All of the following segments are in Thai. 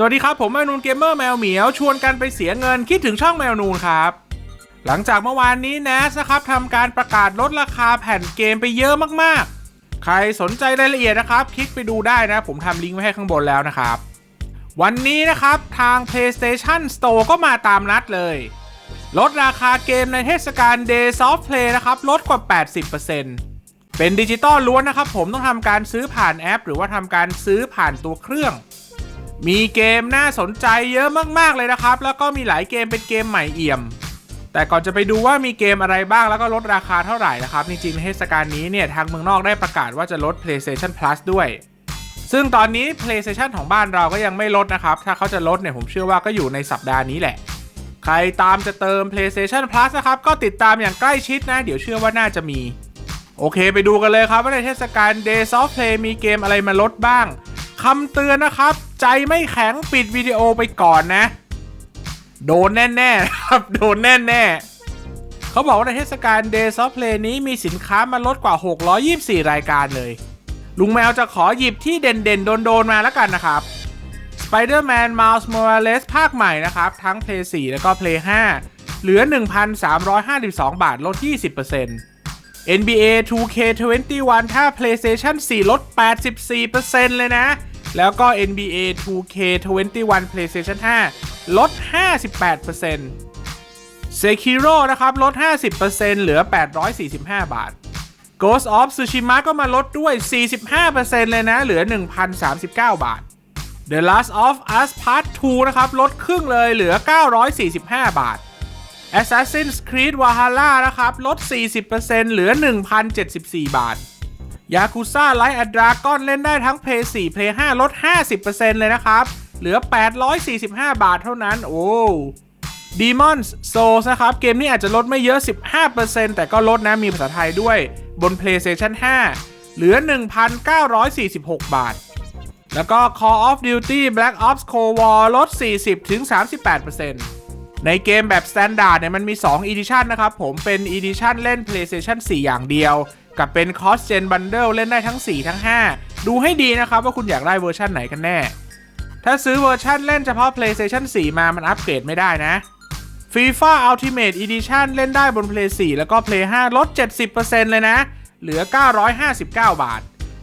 สวัสดีครับ ผมแมวนูนเกมเมอร์แมวเหมียวชวนกันไปเสียเงินคิดถึงช่องแมวนูนครับ หลังจากเมื่อวานนี้ NAS นะครับทำการประกาศลดราคาแผ่นเกมไปเยอะมากๆ ใครสนใจรายละเอียดนะครับ คลิกไปดูได้นะ ผมทำลิงก์ไว้ให้ข้างบนแล้วนะครับ วันนี้นะครับทาง PlayStation Store ก็มาตามนัดเลย ลดราคาเกมในเทศกาล Days of Play นะครับลดกว่า 80%เป็นดิจิตอลล้วนนะครับผมต้องทำการซื้อผ่านแอป หรือว่าทำการซื้อผ่านตัวเครื่อง มีเกมน่าสนใจเยอะมากๆเลยนะครับ แล้วก็มีหลายเกมเป็นเกมใหม่เอี่ยม แต่ก่อนจะไปดูว่ามีเกมอะไรบ้างแล้วก็ลดราคาเท่าไหร่นะครับ จริงๆในเทศกาลนี้เนี่ยทางเมืองนอกได้ประกาศว่าจะลด PlayStation Plus ด้วย ซึ่งตอนนี้ PlayStation ของบ้านเราก็ยังไม่ลดนะครับ ถ้าเขาจะลดเนี่ยผมเชื่อว่าก็อยู่ในสัปดาห์นี้แหละ ใครตามจะเติม PlayStation Plus นะครับก็ติดตามอย่างใกล้ชิดนะ เดี๋ยวเชื่อว่าน่าจะมี โอเค ไปดูกันเลยครับว่าในเทศกาล Days of Play มีเกมอะไรมาลดบ้าง คำเตือนนะครับ ใจไม่แข็งปิดวิดีโอไปก่อนนะ โดนแน่ๆนะครับ โดนแน่ๆ เขาบอกว่าในเทศกาล Days of Play นี้มีสินค้ามาลดกว่า 624 รายการเลย ลุงแมวจะขอหยิบที่เด่นๆ โดนๆ มาแล้วกันนะครับ Spider-Man Miles Morales ภาคใหม่นะครับ ทั้ง Play 4 แล้วก็ Play 5 เหลือ 1,352 บาทลด 20% NBA 2K21 ถ้า PlayStation 4 ลด 84%เลยนะ แล้วก็ NBA 2K21 PlayStation 5 ลด 58% Sekiro นะครับ ลด 50%เหลือ 845 บาท Ghost of Tsushima ก็มาลดด้วย 45%เลยนะ เหลือ 1,039 บาท The Last of Us Part 2 นะครับ ลดครึ่งเลยเหลือ 945 บาท Assassin's Creed Valhalla นะครับ ลด 40%เหลือ 1,074 บาท Yakuza Like a Dragon เล่นได้ทั้ง Play 4 Play 5 ลด 50%เลยนะครับ เหลือ 845 บาทเท่านั้น โอ้ Demon's Souls นะครับ เกมนี้อาจจะลดไม่เยอะ 15%แต่ก็ลดนะ มีภาษาไทยด้วยบน PlayStation 5 เหลือ 1,946 บาท แล้วก็ Call of Duty Black Ops Cold War ลด 40-38%ในเกมแบบ Standard เนี่ยมันมี 2 Edition นะครับ ผมเป็น Edition เล่น PlayStation 4 อย่างเดียว กับเป็น Cross Gen Bundle เล่นได้ทั้ง 4 ทั้ง 5 ดูให้ดีนะครับว่าคุณอยากได้เวอร์ชันไหนกันแน่ ถ้าซื้อเวอร์ชันเล่นเฉพาะ PlayStation 4 มามันอัปเกรดไม่ได้นะ FIFA Ultimate Edition เล่นได้บน Play 4 แล้วก็ Play 5 ลด 70%เลยนะ เหลือ 959 บาท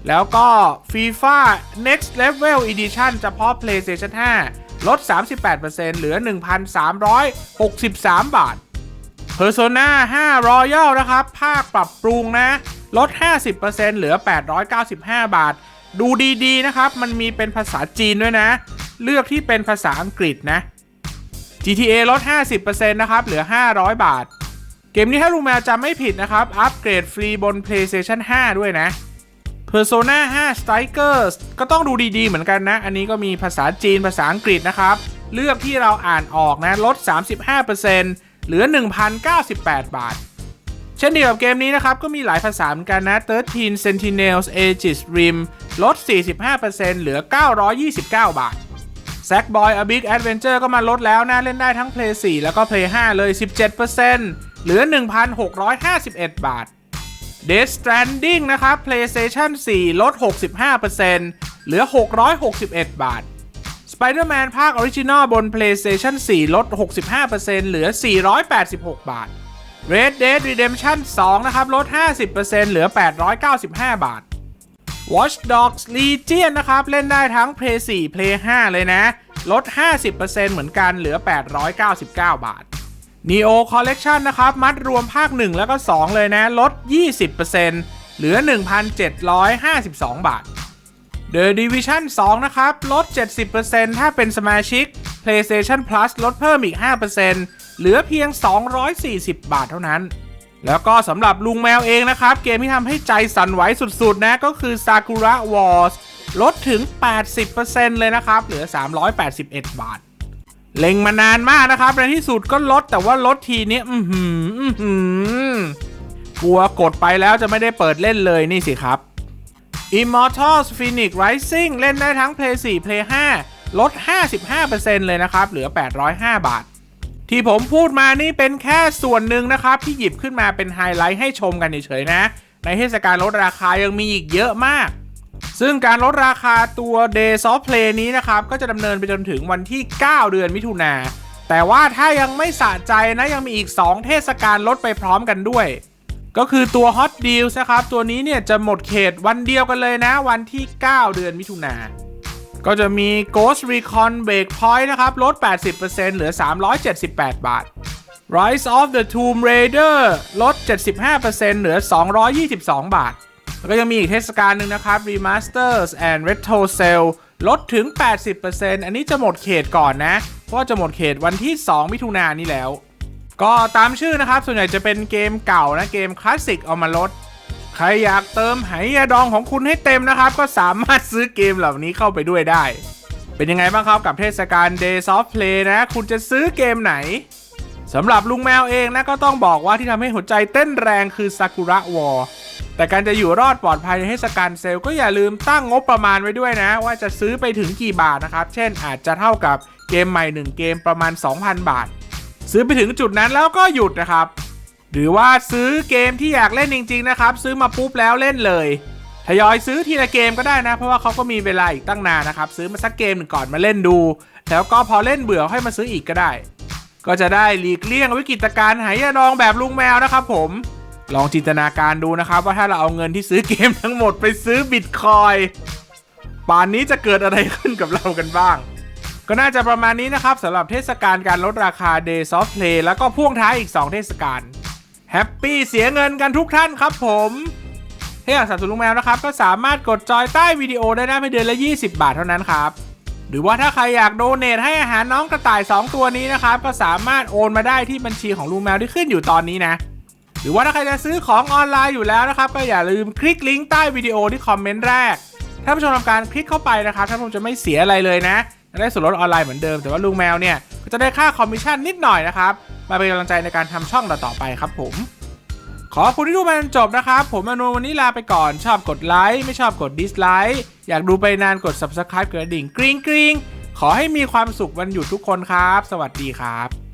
แล้วก็ FIFA Next Level Edition เฉพาะ PlayStation 5 ลด 38%เหลือ 1,363 บาท Persona 5 Royal นะครับ ภาคปรับปรุงนะ ลด 50%เหลือ 895 บาท ดูดีๆนะครับ มันมีเป็นภาษาจีนด้วยนะ เลือกที่เป็นภาษาอังกฤษนะ GTA ลด 50%นะครับ เหลือ 500 บาท เกมนี้ถ้าลุงแมวจำไม่ผิดนะครับ อัปเกรดฟรีบน PlayStation 5 ด้วยนะ Persona 5 Strikers ก็ต้องดูดีๆ เหมือนกันนะ อันนี้ก็มีภาษาจีนภาษาอังกฤษนะครับ เลือกที่เราอ่านออกนะ ลด 35%เหลือ 1,098 บาท เช่นเดียวกับเกมนี้นะครับ ก็มีหลายภาษาเหมือนกันนะ 13 Sentinels Aegis Rim ลด 45%เหลือ 929 บาท Sackboy A Big Adventure ก็มาลดแล้วนะ เล่นได้ทั้ง Play 4 แล้วก็ Play 5 เลย 17%เหลือ 1,651 บาท Death Stranding นะครับ PlayStation 4 ลด 65%เหลือ 661 บาท Spider-Man ภาคออริจินอลบน PlayStation 4 ลด 65%เหลือ 486 บาท Red Dead Redemption 2 นะครับ ลด 50%เหลือ 895 บาท Watch Dogs Legion นะครับ เล่นได้ทั้ง Play 4 Play 5 เลยนะ ลด 50%เหมือนกันเหลือ 899 บาท Neo Collection นะครับ มัดรวมภาค 1 แล้วก็ 2 เลยนะ ลด 20%เหลือ 1,752 บาท The Division 2 นะครับ ลด 70%ถ้าเป็นสมาชิก PlayStation Plus ลดเพิ่มอีก 5%เหลือเพียง 240 บาทเท่านั้น แล้วก็สำหรับลุงแมวเองนะครับ เกมที่ทำให้ใจสั่นไหวสุดๆ นะ ก็คือ Sakura Wars ลดถึง 80%เลยนะครับ เหลือ 381 บาท เล็งมานานมากนะครับ ในที่สุดก็ลดแต่ว่าลดทีนี้อือหืออื้อหือกลัวกดไปแล้วจะไม่ได้เปิดเล่นเลยนี่สิครับ Immortals Phoenix Rising เล่นได้ทั้ง Play 4 Play 5 ลด 55%เลยนะครับ เหลือ 805 บาท ที่ผมพูดมานี่เป็นแค่ส่วนหนึ่งนะครับ ที่หยิบขึ้นมาเป็นไฮไลท์ให้ชมกันเฉยๆนะ ในเทศกาลลดราคายังมีอีกเยอะมาก ซึ่งการลดราคาตัว Days of Play นี้นะครับ ก็จะดำเนินไปจนถึงวันที่ 9 เดือนมิถุนาแต่ว่าถ้ายังไม่สะใจนะยังมีอีก 2 เทศกาลลดไปพร้อมกันด้วย ก็คือตัว Hot d e a l นะครับ ตัวนี้เนี่ยจะหมดเขตวันเดียวกันเลยนะ วันที่ 9 เดือนมิถุนาก็จะมี Ghost Recon Breakpoint นะครับ ลด 80%เหลือ 378 บาท Rise of the Tomb Raider ลด 75%เหลือ 222 บาท แล้วก็ยังมีอีกเทศกาลหนึ่งนะครับ Remasters and Retro Sale ลดถึง 80%อันนี้จะหมดเขตก่อนนะ เพราะจะหมดเขตวันที่ 2 มิถุนายนนี้แล้ว ก็ตามชื่อนะครับ ส่วนใหญ่จะเป็นเกมเก่านะเกมคลาสสิกเอามาลด ใครอยากเติมไหยาดองของคุณให้เต็มนะครับ ก็สามารถซื้อเกมเหล่านี้เข้าไปด้วยได้ เป็นยังไงบ้างครับกับเทศกาล Days of Play นะ คุณจะซื้อเกมไหนสำหรับลุงแมวเองนะก็ต้องบอกว่าที่ทำให้หัวใจเต้นแรงคือซากุระวอแต่การจะอยู่รอดปลอดภัยในเทศกาลเซลล์ก็อย่าลืมตั้งงบประมาณไว้ด้วยนะ ว่าจะซื้อไปถึงกี่บาทนะครับ เช่นอาจจะเท่ากับเกมใหม่ 1 เกมประมาณ 2,000 บาท ซื้อไปถึงจุดนั้นแล้วก็หยุดนะครับ หรือว่าซื้อเกมที่อยากเล่นจริง ๆ นะครับ ซื้อมาปุ๊บแล้วเล่นเลยทยอยซื้อทีละเกมก็ได้นะ เพราะว่าเขาก็มีเวลาอีกตั้งนานนะครับ ซื้อมาสักเกมหนึ่งก่อนมาเล่นดู แล้วก็พอเล่นเบื่อค่อยมาซื้ออีกก็ได้ ก็จะได้หลีกเลี่ยงวิกฤตการณ์หายาดองแบบลุงแมวนะครับผมลองจินตนาการดูนะครับ ว่าถ้าเราเอาเงินที่ซื้อเกมทั้งหมดไปซื้อบิตคอยป่านนี้จะเกิดอะไรขึ้นกับเรากันบ้าง ก็น่าจะประมาณนี้นะครับสำหรับเทศกาลการลดราคา Days of Play แล้วก็พ่วงท้ายอีก 2 เทศกาลแฮปปี้เสียเงินกันทุกท่านครับผมถ้าอยากสนับสนุนลุงแมวนะครับ ก็สามารถกดจอยใต้วิดีโอได้นะเพียงเดือนละ 20 บาทเท่านั้นครับ หรือว่าถ้าใครอยากโดเนทให้อาหารน้องกระต่าย 2 ตัวนี้นะครับ ก็สามารถโอนมาได้ที่บัญชีของลุงแมวที่ขึ้นอยู่ตอนนี้นะ หรือว่าถ้าใครจะซื้อของออนไลน์อยู่แล้วนะครับ ก็อย่าลืมคลิกลิงก์ใต้วิดีโอที่คอมเมนต์แรกท่าผู้ชมทำการคลิกเข้าไปนะครับท่านผู้ชมจะไม่เสียอะไรเลยนะ ได้ส่วนลดออนไลน์เหมือนเดิมแต่ว่าลุงแมวเนี่ยก็จะได้ค่าคอมมิชชั่นนิดหน่อยนะครับ มาเป็นกำลังใจในการทำช่องต่อไปครับผม ขอบคุณที่ดูมาจนจบนะครับ ผมอนุวันนี้ลาไปก่อนชอบกดไลค์ไม่ชอบกดดิสไลค์อยากดูไปนานกด subscribe กดกระดิ่งกริ๊งกริ๊งขอให้มีความสุขวันหยุดทุกคนครับ สวัสดีครับ